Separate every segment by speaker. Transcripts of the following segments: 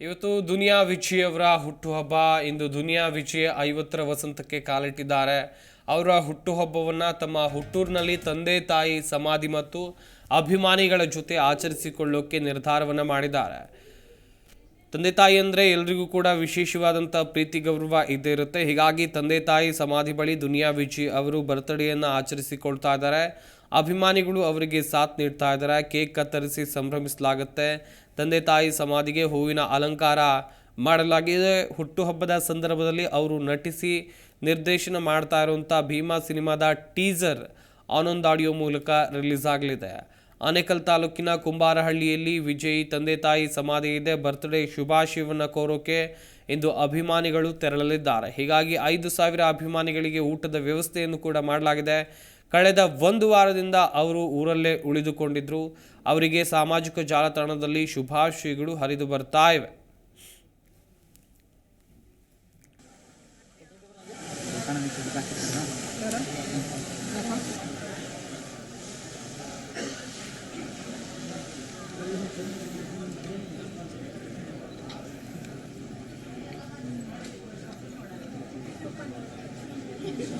Speaker 1: ಇವತ್ತು ದುನಿಯಾ ವಿಚಿಯವರ ಹುಟ್ಟುಹಬ್ಬ. ಇಂದು ದುನಿಯಾ ವಿಚಿಯ ಐವತ್ತರ ವಸಂತಕ್ಕೆ ಕಾಲಿಟ್ಟಿದ್ದಾರೆ. ಅವರ ಹುಟ್ಟುಹಬ್ಬವನ್ನು ತಮ್ಮ ಹುಟ್ಟೂರಿನಲ್ಲಿ ತಂದೆ, ತಾಯಿ, ಸಮಾಧಿ ಮತ್ತು ಅಭಿಮಾನಿಗಳ ಜೊತೆ ಆಚರಿಸಿಕೊಳ್ಳೋಕೆ ನಿರ್ಧಾರವನ್ನು ಮಾಡಿದ್ದಾರೆ. ತಂದೆ ತಾಯಿ ಅಂದರೆ ಎಲ್ರಿಗೂ ಕೂಡ ವಿಶೇಷವಾದಂಥ ಪ್ರೀತಿ, ಗೌರವ ಇದ್ದೇ ಇರುತ್ತೆ. ಹೀಗಾಗಿ ತಂದೆ ತಾಯಿ, ಸಮಾಧಿ ಬಳಿ ದುನಿಯಾ ವಿಜಿ ಅವರು ಬರ್ತ್ಡೇಯನ್ನು ಆಚರಿಸಿಕೊಳ್ತಾ ಇದ್ದಾರೆ. ಅಭಿಮಾನಿಗಳು ಅವರಿಗೆ ಸಾಥ್ ನೀಡ್ತಾ ಇದ್ದಾರೆ. ಕೇಕ್ ಕತ್ತರಿಸಿ ಸಂಭ್ರಮಿಸಲಾಗುತ್ತೆ. ತಂದೆ ತಾಯಿ ಸಮಾಧಿಗೆ ಹೂವಿನ ಅಲಂಕಾರ ಮಾಡಲಾಗಿದೆ. ಹುಟ್ಟುಹಬ್ಬದ ಸಂದರ್ಭದಲ್ಲಿ ಅವರು ನಟಿಸಿ ನಿರ್ದೇಶನ ಮಾಡ್ತಾ ಇರುವಂಥ ಭೀಮಾ ಸಿನಿಮಾದ ಟೀಸರ್ ಆನೊಂದ್ ಆಡಿಯೋ ಮೂಲಕ ರಿಲೀಸ್ ಆಗಲಿದೆ. ಆನೇಕಲ್ ತಾಲೂಕಿನ ಕುಂಬಾರಹಳ್ಳಿಯಲ್ಲಿ ವಿಜಯಿ ತಂದೆ ತಾಯಿ ಸಮಾಧಿ ಇದೆ. ಬರ್ತ್ಡೇ ಶುಭಾಶಯವನ್ನು ಕೋರೋಕೆ ಇಂದು ಅಭಿಮಾನಿಗಳು ತೆರಳಲಿದ್ದಾರೆ. ಹೀಗಾಗಿ ಐದು ಸಾವಿರ ಅಭಿಮಾನಿಗಳಿಗೆ ಊಟದ ವ್ಯವಸ್ಥೆಯನ್ನು ಕೂಡ ಮಾಡಲಾಗಿದೆ. ಕಳೆದ ಒಂದು ವಾರದಿಂದ ಅವರು ಊರಲ್ಲೇ ಉಳಿದುಕೊಂಡಿದ್ದರು ಅವರಿಗೆ ಸಾಮಾಜಿಕ ಜಾಲತಾಣದಲ್ಲಿ ಶುಭಾಶಯಗಳು ಹರಿದು ಬರ್ತಾ ಇವೆ. ಇವತ್ತು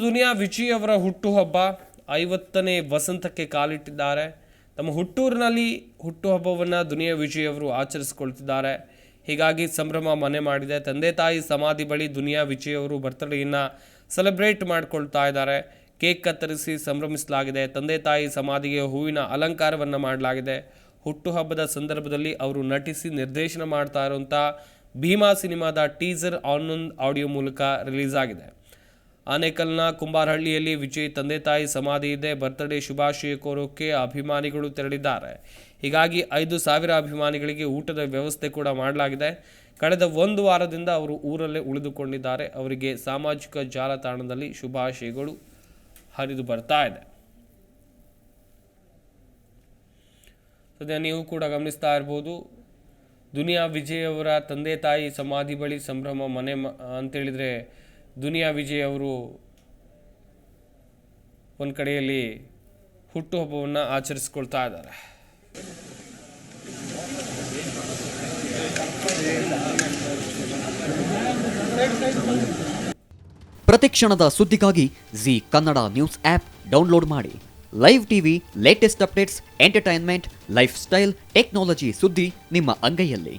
Speaker 1: ದುನಿಯಾ ವಿಜಯ್ ಅವರ ಹುಟ್ಟುಹಬ್ಬ ಐವತ್ತನೇ ವಸಂತಕ್ಕೆ ಕಾಲಿಟ್ಟಿದ್ದಾರೆ. ತಮ್ಮ ಹುಟ್ಟೂರಿನಲ್ಲಿ ಹುಟ್ಟುಹಬ್ಬವನ್ನು ದುನಿಯಾ ವಿಜಯವರು ಆಚರಿಸಿಕೊಳ್ತಿದ್ದಾರೆ. ಹೀಗಾಗಿ ಸಂಭ್ರಮ ಮನೆ ಮಾಡಿದೆ. ತಂದೆ ತಾಯಿ ಸಮಾಧಿ ಬಳಿ ದುನಿಯಾ ವಿಜಯ್ ಅವರು ಬರ್ತ್ಡೇಯನ್ನು ಸೆಲೆಬ್ರೇಟ್ ಮಾಡಿಕೊಳ್ತಾ ಇದ್ದಾರೆ. ಕೇಕ್ ಕತ್ತರಿಸಿ ಸಂಭ್ರಮಿಸಲಾಗಿದೆ. ತಂದೆ ತಾಯಿ ಸಮಾಧಿಗೆ ಹೂವಿನ ಅಲಂಕಾರವನ್ನು ಮಾಡಲಾಗಿದೆ. ಹುಟ್ಟುಹಬ್ಬದ ಸಂದರ್ಭದಲ್ಲಿ ಅವರು ನಟಿಸಿ ನಿರ್ದೇಶನ ಮಾಡ್ತಾ ಇರುವಂಥ ಭೀಮಾ ಸಿನಿಮಾದ ಟೀಸರ್ ಆನ್ಲೈನ್ ಆಡಿಯೋ ಮೂಲಕ ರಿಲೀಸ್ ಆಗಿದೆ. ಆನೇಕಲ್ನ ಕುಂಬಾರಹಳ್ಳಿಯಲ್ಲಿ ವಿಜಯ್ ತಂದೆ ತಾಯಿ ಸಮಾಧಿ ಇದೆ. ಬರ್ತ್ಡೇ ಶುಭಾಶಯ ಕೋರೋಕೆ ಅಭಿಮಾನಿಗಳು ತೆರಳಿದ್ದಾರೆ. ಹೀಗಾಗಿ ಐದು ಸಾವಿರ ಅಭಿಮಾನಿಗಳಿಗೆ ಊಟದ ವ್ಯವಸ್ಥೆ ಕೂಡ ಮಾಡಲಾಗಿದೆ. ಕಳೆದ ಒಂದು ವಾರದಿಂದ ಅವರು ಊರಲ್ಲೇ ಉಳಿದುಕೊಂಡಿದ್ದಾರೆ. ಅವರಿಗೆ ಸಾಮಾಜಿಕ ಜಾಲತಾಣದಲ್ಲಿ ಶುಭಾಶಯಗಳು ಹರಿದು ಬರ್ತಾ ಇದೆ. ಸದ್ಯ ನೀವು ಕೂಡ ಗಮನಿಸ್ತಾ ಇರ್ಬೋದು, ದುನಿಯಾ ವಿಜಯ್ ಅವರ ತಂದೆ ತಾಯಿ ಸಮಾಧಿ ಬಳಿ ಸಂಭ್ರಮ ಮನೆ ಅಂತೇಳಿದರೆ ದುನಿಯಾ ವಿಜಯ್ ಅವರು ಒಂದು ಕಡೆಯಲ್ಲಿ ಹುಟ್ಟುಹಬ್ಬವನ್ನು ಆಚರಿಸ್ಕೊಳ್ತಾ ಇದ್ದಾರೆ.
Speaker 2: ಪ್ರತಿಕ್ಷಣದ ಸುದ್ದಿಗಾಗಿ Zee Kannada news app download ಮಾಡಿ. Live TV latest updates entertainment lifestyle technology ಸುದ್ದಿ ನಿಮ್ಮ ಅಂಗೈಯಲ್ಲಿ.